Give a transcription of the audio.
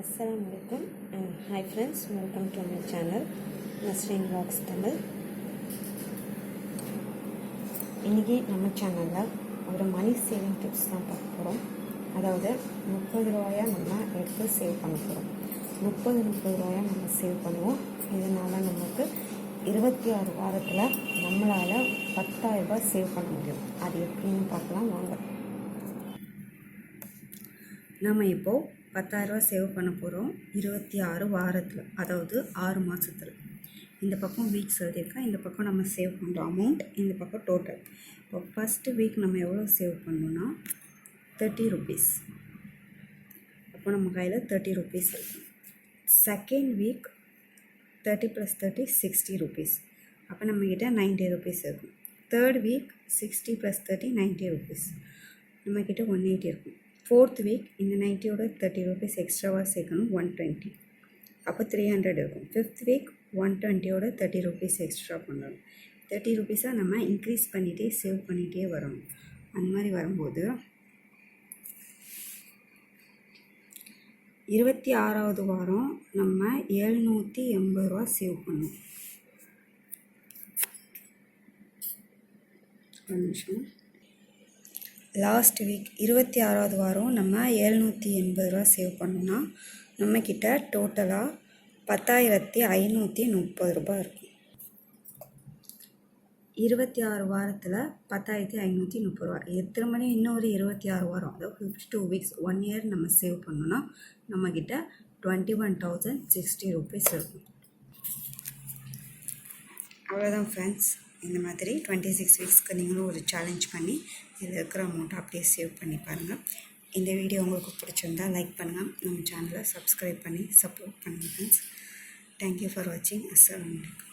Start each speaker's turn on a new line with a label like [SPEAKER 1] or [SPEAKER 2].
[SPEAKER 1] அஸ்ஸலாமு அலைக்கும். Hi friends welcome to my channel Nasreen vlogs Tamil இன்றைக்கி நம்ம சேனலில் ஒரு மணி சேவிங் டிப்ஸ் தான் பார்க்க போகிறோம் அதாவது முப்பது ரூபாயா நம்ம எடுத்து சேவ் பண்ண போகிறோம் முப்பது முப்பது ரூபாயா நம்ம சேவ் பண்ணுவோம். இதனால் நமக்கு இருபத்தி ஆறு வாரத்தில் நம்மளால் பத்தாயிரம் ரூபாய் சேவ் பண்ண முடியும். அது எப்படின்னு பார்க்கலாம். வாங்க. நம்ம இப்போது பத்தாயிரரூவா சேவ் பண்ண போகிறோம் இருபத்தி ஆறு வாரத்தில் அதாவது ஆறு மாதத்தில் இந்த பக்கம் வீக்ஸ் எழுதியிருக்கேன். இந்த பக்கம் நம்ம சேவ் பண்ணுறோம் அமௌண்ட் இந்த பக்கம் டோட்டல் இப்போ ஃபஸ்ட்டு வீக் நம்ம எவ்வளோ சேவ் பண்ணோன்னா தேர்ட்டி ருபீஸ் அப்போ நம்ம கையில் தேர்ட்டி ருபீஸ் இருக்கும் second week thirty plus thirty sixty rupees அப்போ நம்மக்கிட்ட நைன்ட்டி ருபீஸ் இருக்கும் third week sixty plus thirty ninety rupees நம்மக்கிட்ட ஒன் எயிட்டி இருக்கும் ஃபோர்த் வீக் இந்த நைன்ட்டியோட தேர்ட்டி ருபீஸ் எக்ஸ்ட்ராவாக சேர்க்கணும் ஒன் டுவெண்ட்டி அப்போ த்ரீ ஹண்ட்ரட் இருக்கும். ஃபிஃப்த் வீக் ஒன் டுவெண்ட்டியோட தேர்ட்டி ருபீஸ் எக்ஸ்ட்ரா பண்ணணும். தேர்ட்டி ருபீஸாக நம்ம இன்க்ரீஸ் பண்ணிகிட்டே சேவ் பண்ணிகிட்டே வரணும். அந்த மாதிரி வரும்போது இருபத்தி ஆறாவது வாரம் நம்ம எழுநூற்றி எண்பது ரூபா சேவ் பண்ணோம் ஒரு நிமிஷம். லாஸ்ட் வீக் இருபத்தி ஆறாவது வாரம் நம்ம எழுநூற்றி எண்பது ரூபா சேவ் பண்ணோம்னா நம்மக்கிட்ட டோட்டலாக பத்தாயிரத்தி ஐநூற்றி முப்பது ரூபாய் இருக்கும். இருபத்தி ஆறு வாரத்தில் பத்தாயிரத்தி ஐநூற்றி முப்பது ரூபா. இது மணி? இன்னொரு இருபத்தி ஆறு வாரம். அதாவது fifty two weeks one year நம்ம சேவ் பண்ணோன்னா நம்மக்கிட்ட twenty one thousand sixty rupees இருக்கும். அவ்வளோதான் ஃப்ரெண்ட்ஸ் இந்த மாதிரி டுவெண்ட்டி சிக்ஸ் வீக்ஸ்க்கு நீங்களும் ஒரு சேலஞ்ச் பண்ணி இதில் இருக்கிற அமௌண்ட்டை அப்படியே சேவ் பண்ணி பாருங்கள் இந்த வீடியோ உங்களுக்கு பிடிச்சிருந்தா லைக் பண்ணுங்கள் நம்ம சேனலை சப்ஸ்கிரைப் பண்ணி சப்போர்ட் பண்ணுங்கள் ஃப்ரெண்ட்ஸ் தேங்க்யூ ஃபார் வாட்சிங் அஸ்லாம் வலைக்கம்